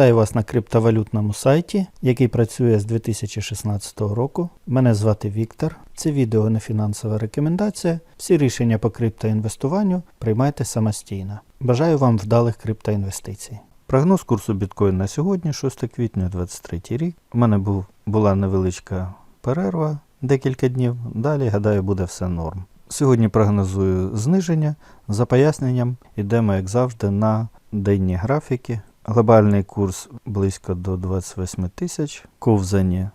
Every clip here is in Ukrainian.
Вітаю вас на криптовалютному сайті, який працює з 2016 року. Мене звати Віктор. Це відео не фінансова рекомендація. Всі рішення по криптоінвестуванню приймайте самостійно. Бажаю вам вдалих криптоінвестицій. Прогноз курсу біткоін на сьогодні, 6 квітня 2023 рік. У мене був, була невеличка перерва декілька днів. Далі, гадаю, буде все норм. Сьогодні прогнозую зниження. За поясненням йдемо, як завжди, на денні графіки. Глобальний курс близько до 28 тисяч, ковзані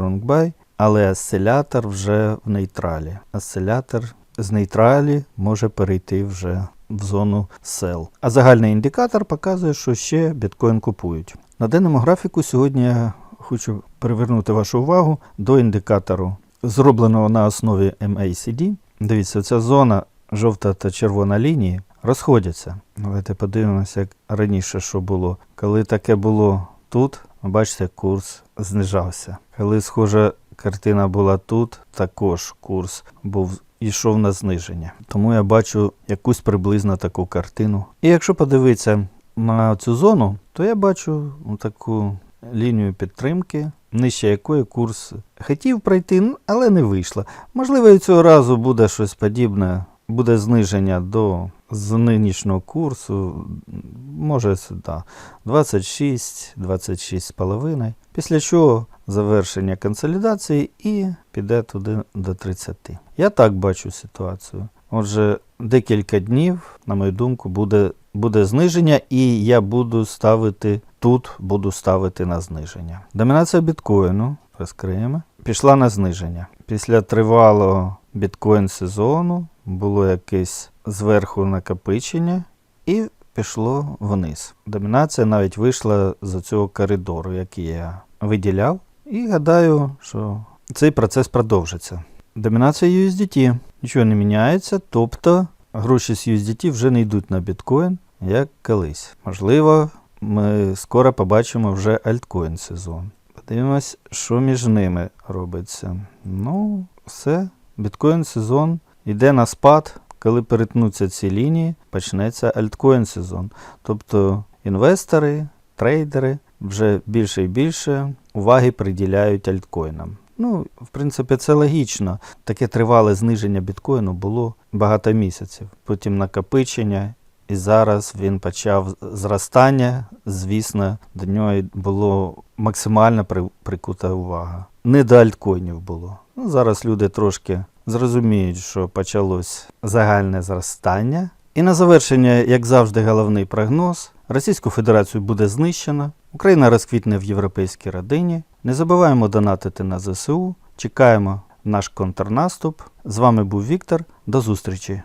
Buy, але осцилятор вже в нейтралі. Осцилятор з нейтралі може перейти вже в зону sell. А загальний індикатор показує, що ще біткоін купують. На денному графіку сьогодні я хочу привернути вашу увагу до індикатору, зробленого на основі MACD. Дивіться, ця зона, жовта та червона лінії, розходяться. Давайте подивимося, як раніше що було. Коли таке було тут, бачите, курс знижався. Коли схожа картина була тут, також курс був йшов на зниження. Тому я бачу якусь приблизно таку картину. І якщо подивитися на цю зону, то я бачу таку лінію підтримки, нижче якої курс хотів пройти, але не вийшло. Можливо, і цього разу буде щось подібне, буде зниження до з нинішнього курсу, може, да, 26, 26,5. Після чого завершення консолідації і піде туди до 30. Я так бачу ситуацію. Отже, декілька днів, на мою думку, буде, буде зниження, і я буду ставити тут, буду ставити на зниження. Домінація біткоїну, розкриємо, пішла на зниження. Після тривалого біткоін сезону було якесь зверху накопичення і пішло вниз. Домінація навіть вийшла з цього коридору, який я виділяв. І гадаю, що цей процес продовжиться. Домінація USDT нічого не міняється, тобто гроші з USDT вже не йдуть на біткоін, як колись. Можливо, ми скоро побачимо вже альткоін сезон. Подивимось, що між ними робиться. Ну, все, біткоін сезон йде на спад. Коли перетнуться ці лінії, почнеться альткоін сезон. Тобто інвестори, трейдери вже більше і більше уваги приділяють альткоїнам. Ну, в принципі, це логічно. Таке тривале зниження біткоїну було багато місяців. Потім накопичення, і зараз він почав зростання. Звісно, до нього було максимально прикута увага. Не до альткоїнів було. Ну, зараз люди трошки зрозуміють, що почалось загальне зростання. І на завершення, як завжди, головний прогноз: Російську Федерацію буде знищено, Україна розквітне в європейській родині. Не забуваємо донатити на ЗСУ. Чекаємо наш контрнаступ. З вами був Віктор. До зустрічі!